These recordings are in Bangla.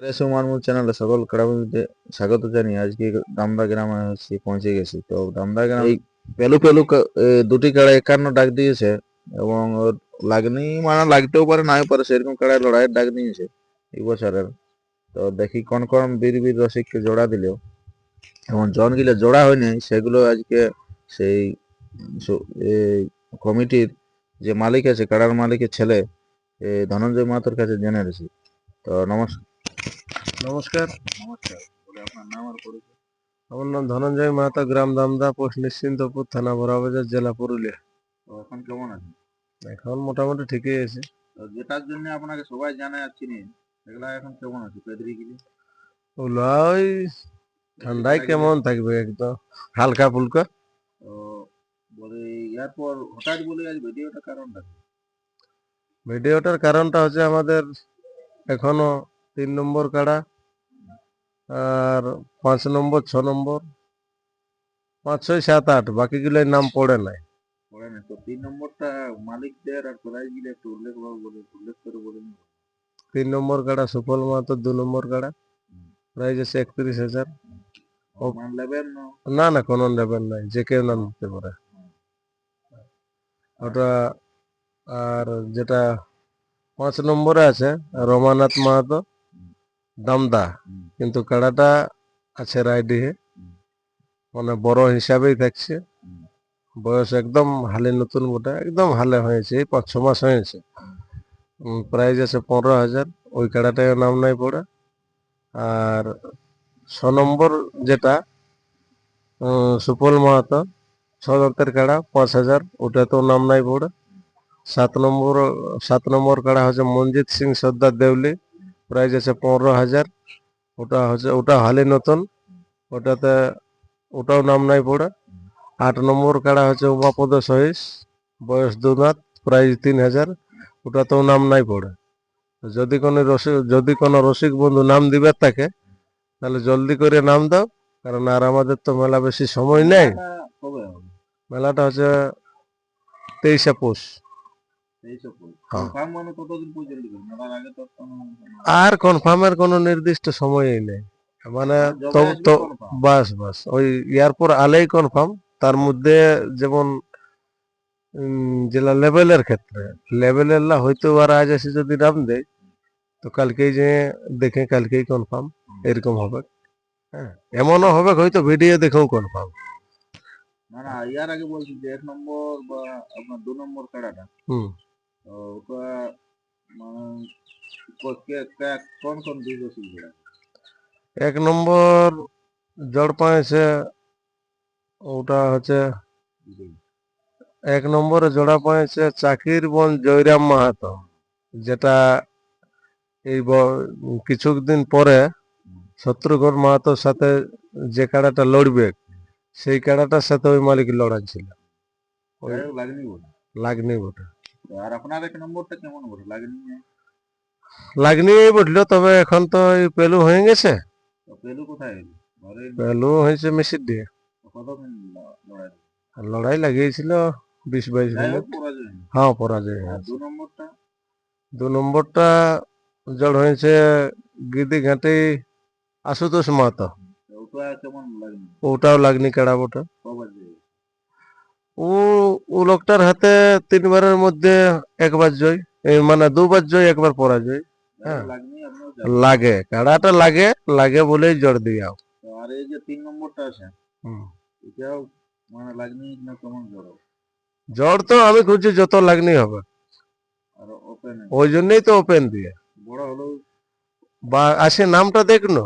রেসু মারমুর চ্যানেলে সকল ক্রীড়াবিদদের স্বাগত জানিয়ে আজকে দামদা গ্রামে এসে পৌঁছে গেছি। তো দামদা গ্রাম এই পেলু পেলু দুটি কাড়া একান্ন ডাক দিয়েছে এবং ওর লাগনি মানে লাগতেও পারে নাই পারে সেরকম কাড়ায় লড়াইয়ের ডাক দিয়েছে এই বছরের। তো দেখি কোন কোন বীর বীর রসিককে জোড়া দিল এবং জন জনগুলো জোড়া হয়নি সেগুলো আজকে সেই কমিটির যে মালিক আছে কাড়ার মালিকের ছেলে ধনঞ্জয় মাহাতোর কাছে জেনে গেছি তো নমস্কার নমস্কার। নমস্কার আপনার নাম আর পরিচয়। আমার নাম ধনঞ্জয় মাহাতো গ্রাম দামদা পোস্ট নিশ্চিন্তপুর থানা বড়াবাজার জেলা পুরুলিয়া। এখন কেমন আছেন? এখন মোটামুটি ঠিকই আছে। যেটার জন্য আপনাকে সবাই জানে আর চিনি সেগুলা এখন কেমন আছে পেদরিগিরি ওগুলো ওই ঠান্ডায় কেমন থাকবে একদম হালকা ফুলকা। বলে ইয়ার পর হঠাৎ বলে আজ ভিডিওটা কারণটা ভিডিওটার কারণটা হচ্ছে আমাদের এখনও তিন নম্বর কাড়া আর পাঁচ নম্বর ছ নম্বর পাঁচ ছয় সাত আট বাকিগুলোর নাম পড়ে নাই। পড়ে না তো তিন নম্বরটা মালিকদের আর গিলে একটু উল্লেখ বলে উল্লেখ করে তিন নম্বর কাড়া সুফল মাহাতো দু নম্বর কাড়া প্রাইস আছে একত্রিশ হাজার। ও। না? না না কোনো নেবেন নাই যে কেউ নাম দিতে পারে। ওটা আর যেটা পাঁচ নম্বরে আছে রমানাথ মাহাতো। দামদা। কিন্তু কাড়াটা আছে রায়ডিহে মানে বড় হিসাবেই থাকছে। বয়স একদম হালে নতুন বটে একদম হালে হয়েছে এই পাঁচ ছ মাস হয়েছে। প্রাইস আছে পনেরো হাজার। ওই কাড়াটায় নাম নাই পড়ে। আর ছ নম্বর যেটা সুপল মাহাতো ছ দন্তের কাড়া পাঁচ হাজার। ওটা তো নাম নাই পড়ে। সাত নম্বর সাত নম্বর কাড়া হচ্ছে মনজিৎ সিং সর্দার দেউলি। প্রাইস আছে পনেরো হাজার। ওটা হচ্ছে ওটা হালি নতুন। ওটাতে ওটাও নাম নাই পড়ে। আট নম্বর কাড়া হচ্ছে উমাপদ সহিস। বয়স দুনাথ প্রাইস তিন হাজার। ওটাতেও নাম নাই পড়ে। যদি কোনো রসিক যদি কোনো রসিক বন্ধু নাম দিবে তাকে তাহলে জলদি করে নাম দাও। কারণ আর আমাদের তো মেলা বেশি সময় নেই। মেলাটা হচ্ছে তেইশে পৌষ। আর কনফার্মের কোনো নির্দিষ্ট সময়ই নেই। মানে তো confirm। বাস বাস। ওই ইয়ার পর আলেই কনফার্ম তার মধ্যে যেমন জেলা লেভেলের ক্ষেত্রে লেভেলের লা হয়তো আর আজ এসে যদি নাম দেয় তো কালকেই যে দেখে কালকেই কনফার্ম এরকম হবে। হ্যাঁ এমনও হবে হয়তো ভিডিও দেখেও কনফার্ম না না ইয়ার আগে বলছি যে এক নম্বর বা আপনার দু নম্বর কাড়াটা হুম। মানে? এক নম্বর জড় পায়েছে ওটা হচ্ছে এক নম্বরে জোড়া পায়েছে চাকির বন জয়রাম মাহাতো যেটা এই কিছুদিন পরে শত্রুঘ্ন মাহাতোর সাথে যে কাড়াটা লড়বে সেই কাড়াটার সাথে ওই মালিক লড়াচ্ছিল লাগনি বটে। আর আপনার এক নম্বরটা কেমন বলে লাগনি লাগনি বটলো তবে এখন তো এই পেলু হয়ে গেছে। পেলু কোথায়? পেলু হয়েছে মেসির দিয়ে। কতক্ষণ লড়াই লড়াই লাগিয়েছিল বিশ বাইশ মিনিট। হ্যাঁ পরাজয় দু নম্বরটা? দু নম্বরটা জড় হয়েছে গিদি ঘাটি আশুতোষ মাহাতো। ওটাও লাগনি কাড়া বটে। কবার যে? ও ও লোকটার হাতে তিনবারের মধ্যে একবার জয় মানে দুবার জয় একবার পরাজয়। হ্যাঁ। লাগে কাড়াটা লাগে লাগে বলেই জড় দিয়াও আর এই যে তিন নম্বরটা আছে। এটাও মানে লাগনি না কেমন জড়ো জড় তো আমি খুঁজছি যত লাগনি হবে। আর ওপেন ওই জন্যই তো ওপেন দিয়ে। বড় হলেও বা আসে নামটা দেখনো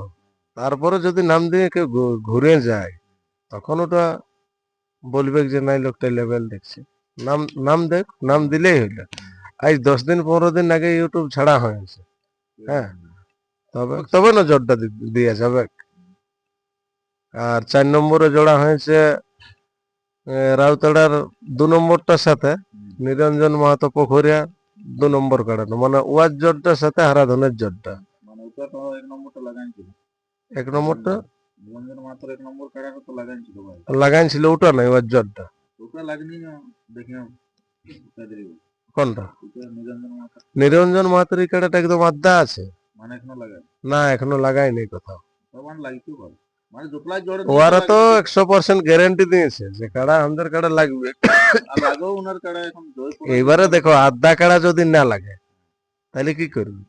তারপরে যদি নাম দিয়ে কেউ ঘুরে যায় তখন ওটা বলবে যে নাই লোকটা লেভেল দেখছে। নাম নাম দেখ নাম দিলেই হইল আজ দশ দিন পনেরো দিন আগে ইউটিউব ছাড়া হয়েছে। হ্যাঁ। তবে তবে না জোরটা দিয়ে যাবে আর চার নম্বরে জোড়া হয়েছে রাউতাড়ার দু নম্বরটার সাথে নিরঞ্জন মাহাতো পোখরিয়া দু নম্বর কাটানো। মানে ওয়ার জোরটার সাথে হারাধনের জোরটা মানে এক নম্বরটা নিরঞ্জন মাত্র এক নম্বর কাড়াটা তো লাগাইছিল ভাই। লাগাইছিল ওটা নাই ওটা লাগনি না কোনটা? নিরঞ্জন মাত্র এই কাটাটা একদম আড্ডা আছে। মানে এখনও না এখনও লাগাইনি কোথাও। লাগতে পারে মানে যতলাই জোরে ওরা তো একশো পার্সেন্ট গ্যারেন্টি দিয়েছে যে কাড়া আমাদের কাড়া লাগবে। আর ওনার কাড়া এখন জয় এইবারে দেখো আধা কাড়া যদি না লাগে তাহলে কি করবি?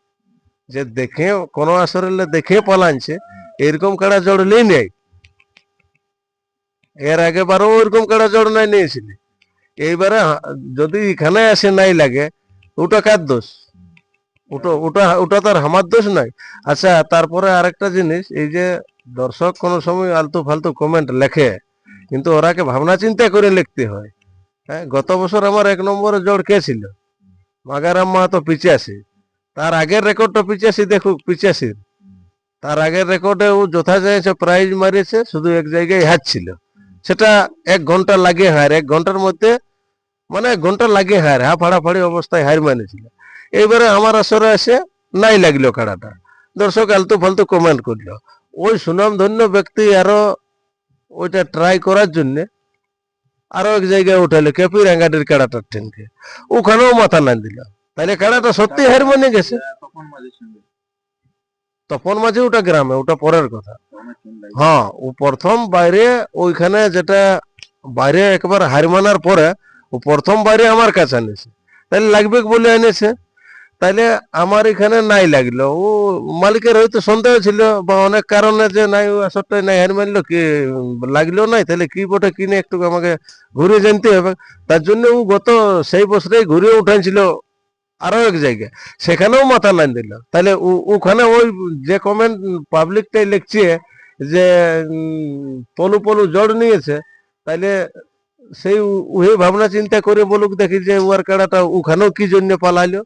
যে দেখে কোনো আসরে দেখে পালানছে এরকম কাড়া জড়লেই নেই এর আগে বারও ওরকম কাড়া জড় নাই নিয়েছিলি। এইবারে যদি এখানে আসে নাই লাগে, ওটা কার দোষ? ওটা ওটা ওটা তার আমার দোষ নাই। আচ্ছা তারপরে আরেকটা জিনিস, এই যে দর্শক কোনো সময় আলতু ফালতু কমেন্ট লেখে, কিন্তু ওরাকে ভাবনা চিন্তা করে লিখতে হয়। হ্যাঁ গত বছর আমার এক নম্বরে জড় কে ছিল? মাগারাম মাহাতো পিচাশি তার আগের রেকর্ডটা পিচাশি দেখুক পিচাশির তার আগের রেকর্ডে ও যথা যাইছে প্রাইজ মারিয়েছে, শুধু এক জায়গায় হাত ছিল। সেটা এক ঘণ্টা লাগে হার, এক ঘণ্টার মধ্যে মানে এক ঘণ্টা লাগে হার হা ফাড়াফাড়ি অবস্থায় হার মানেছিল। এইবারে আমার আসরে এসে নাই লাগল কাড়াটা দর্শক আলতু ফালতু কমেন্ট করল। ওই সুনাম ধন্য ব্যক্তি আরও ওইটা ট্রাই করার জন্য আরও এক জায়গায় উঠাইলো কেপি রেঙ্গাটির কাড়াটার ঠেনকে। ওখানেও মাথা না দিল। তাহলে কাড়াটা সত্যি হার মানে গেছে। সঙ্গে। তপন মাঝে ওটা গ্রামে, ওটা পরের কথা। হ্যাঁ ও প্রথম বাইরে ওইখানে যেটা বাইরে একবার হার মানার পরে, ও প্রথম বাইরে আমার কাছে আনেছে। তাহলে লাগবে বলে এনেছে তাইলে আমার এখানে নাই লাগল। ও মালিকের হয়তো সন্দেহ ছিল বা অনেক কারণে যে নাই, ও আসরটাই নাই হার মারলো কি, লাগল নাই? তাহলে কি বটে কিনে একটু আমাকে ঘুরে জানতে হবে। তার জন্য ও গত সেই বছরেই ঘুরে উঠাইছিল আরও এক জায়গায়। সেখানেও মাথা নাই দিল। তাহলে ওখানে ওই যে কমেন্ট পাবলিকটাই লিখছে যে পলু পলু জড় নিয়েছে তাইলে সেই উহে ভাবনা চিন্তা করে বলুক দেখি যে উয়ার কাড়াটা ওখানেও কি জন্য পালাইলো।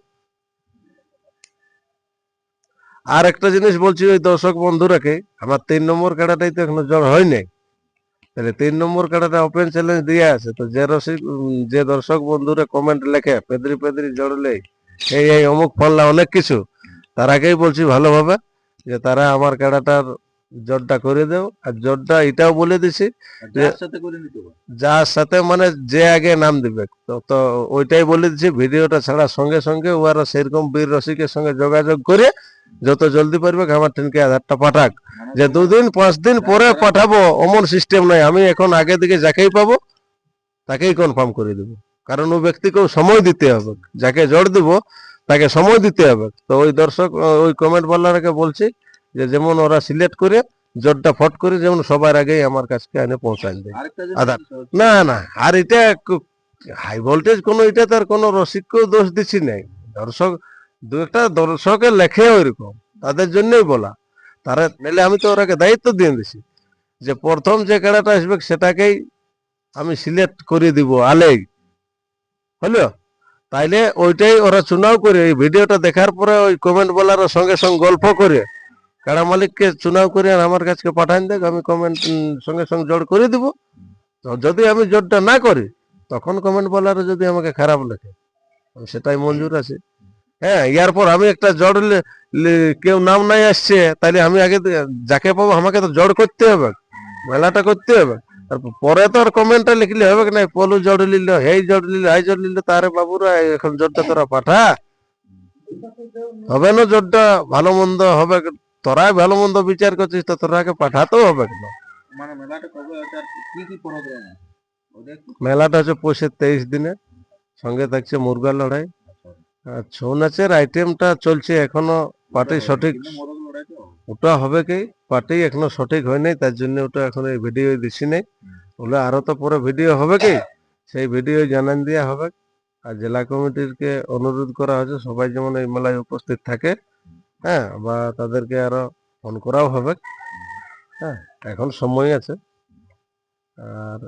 আর একটা জিনিস বলছি ওই দর্শক বন্ধুরাকে, আমার তিন নম্বর কাড়াটাই তো এখনও জ্বর হয় নাই। তাহলে তিন নম্বর কাড়াটা ওপেন চ্যালেঞ্জ দিয়ে আছে। তো যে রসিক যে দর্শক বন্ধুরা কমেন্ট লেখে, পেদরি পেদরি জড়লে এই এই অমুক ফললা অনেক কিছু। তার আগেই বলছি ভালোভাবে যে তারা আমার কাড়াটার জটটা করে দেও। আর জটটা এটাও বলে দিছি যার সাথে মানে যে আগে নাম দিবে। তো ওইটাই বলে দিচ্ছি ভিডিওটা ছাড়া সঙ্গে সঙ্গে ওরা সেরকম বীর রসিকের সঙ্গে যোগাযোগ করে যত জলদি পারবে আমার ট্রেনকে আধারটা পাঠাক। মানে যে দুদিন পাঁচ দিন পরে পাঠাবো অমন সিস্টেম নাই। আমি এখন আগে দিকে যাকেই পাবো তাকেই কনফার্ম করে দেবো। কারণ ও ব্যক্তিকেও সময় দিতে হবে। যাকে জোর দিব তাকে সময় দিতে হবে। তো ওই দর্শক ওই কমেন্ট বলারকে বলছি যে যেমন ওরা সিলেক্ট করে জটটা ফট করে যেমন সবার আগেই আমার কাছকে এনে পৌঁছায় দেয়। আধার। না না আর এটা হাই ভোল্টেজ কোনো এটা তার কোনো রসিককেও দোষ দিচ্ছি নাই। দর্শক দু একটা দর্শকের লেখে ওইরকম তাদের জন্যই বলা। তারা নাহলে আমি তো ওরাকে দায়িত্ব দিয়ে দিছি যে প্রথম যে কেড়াটা আসবে সেটাকেই আমি সিলেক্ট করে দিব আলেই। হলো? তাইলে ওইটাই ওরা চুনাও করে, এই ভিডিওটা দেখার পরে ওই কমেন্ট বলার সঙ্গে সঙ্গে গল্প করে। কাড়া মালিককে চুনাও করে আর আমার কাছে পাঠান দেখ, আমি কমেন্ট সঙ্গে সঙ্গে জোর করে দিব। যদি আমি জোরটা না করি, তখন কমেন্ট বলার যদি আমাকে খারাপ লেখে সেটাই মঞ্জুর আছে। হ্যাঁ ইয়ার পর আমি একটা জড় কেউ নাম নাই আসছে তাহলে আমি আগে যাকে পাবো আমাকে তো জড় করতে হবে। মেলাটা করতে হবে। পরে তো আর কমেন্টটা লিখলে হবে কি না পলু জড় লিল হেই জড় লিল হাই জড় লিল তারে বাবুরা এখন জড়টা তোরা পাঠা। হবে না জড়টা? ভালো মন্দ হবে তোরাই ভালো মন্দ বিচার করছিস তো তোরাকে পাঠাতেও হবে কেন মানে মেলাটা কবে আর কি কি প্রোগ্রাম মেলাটা হচ্ছে পৌষের তেইশ দিনে। সঙ্গে থাকছে মুরগা লড়াই। আর ছৌ নাচের আইটেমটা চলছে এখনও পার্টি সঠিক ওটা হবে কি? পার্টি এখনও সঠিক হয় নাই, তার জন্য ওটা এখন এই ভিডিও দিছি নাই। ওগুলো আরও তো পরে ভিডিও হবে কি? সেই ভিডিও জানান দেওয়া হবে। আর জেলা কমিটিরকে অনুরোধ করা হয়েছে, সবাই যেমন এই মেলায় উপস্থিত থাকে হ্যাঁ বা তাদেরকে আরও ফোন করাও হবে হ্যাঁ এখন সময় আছে। আর